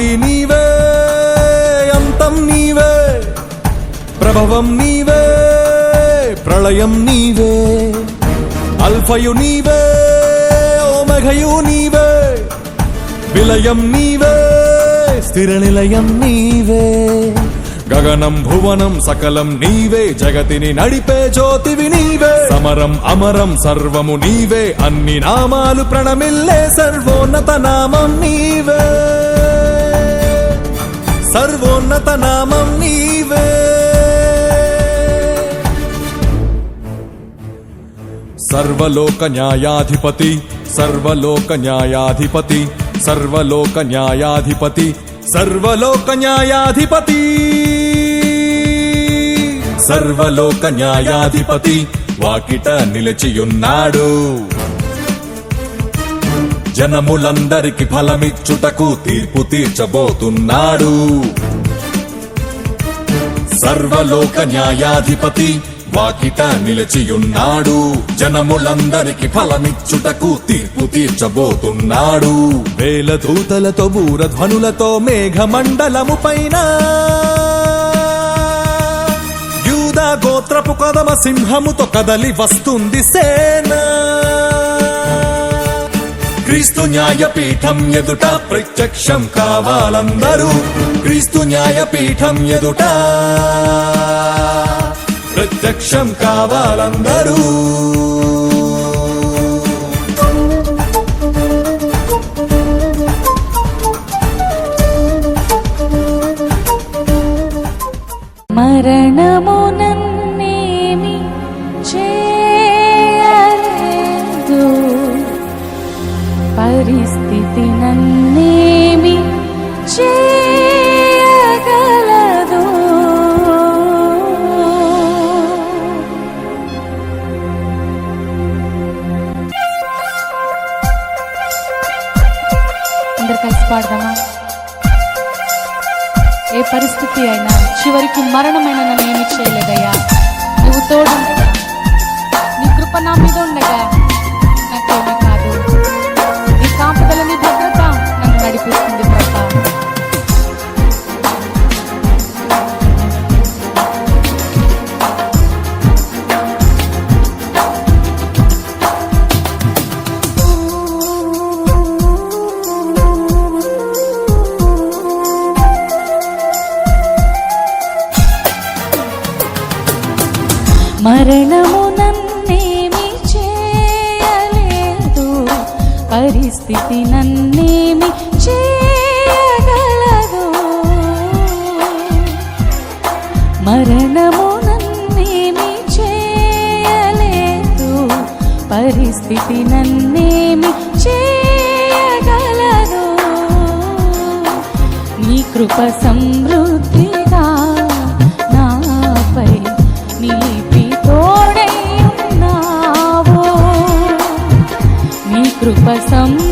ఆది నీవే అంతం నీవే ప్రభవం నీవే ప్రళయం నీవే అల్ఫయు నీవే ఓమఘయు నీవే విలయం నీవే స్థిర నిలయం నీవే. గగనం భువనం సకలం నీవే జగతిని నడిపే జ్యోతివి నీవే. సమరం అమరం సర్వము నీవే అన్ని నామాలు ప్రణమిల్లే సర్వోన్నత నామం నీవే. సర్వోన్నత నామం నీవే. సర్వలోక న్యాయాధిపతి సర్వలోక న్యాయాధిపతి సర్వలోక న్యాయాధిపతి సర్వలోక న్యాయాధిపతి. సర్వలోక న్యాయాధిపతి వాకిట నిలిచియున్నాడు. జనములందరికి ఫలమిచ్చుటకు తీర్పు తీర్చబోతున్నాడు. సర్వలోక న్యాయాధిపతి వాకిట నిలిచియున్నాడు. జనములందరికి ఫలమిచ్చుటకు తీర్పు తీర్చబోతున్నాడు. వేల దూతలతో బూరధ్వనులతో మేఘమండలము పైన యూదా గోత్రపు కదమ సింహముతో కదలి వస్తుంది సేనా. క్రీస్తు న్యాయపీఠం ఎదుట ప్రత్యక్షం కావాలందరూ. క్రీస్తు న్యాయపీఠం ఎదుట ప్రత్యక్షం కావాలందరూ. మరణమునన్నేమి చే పరిస్థితి నన్నేమి చేయగలదు. అందరు కలిసి పాడదామా? ఏ పరిస్థితి అయినా చివరికి మరణమైన నన్ను ఏమి చేయలేదయ్యా? నువ్వు తోడు మరణము నన్నేమి చేయలేదు. పరిస్థితి నన్నేమి చేయగలదు. మరణము నన్నేమి చేయలేదు. పరిస్థితి నన్నేమి చేయగలదు. నీ కృప సం నీ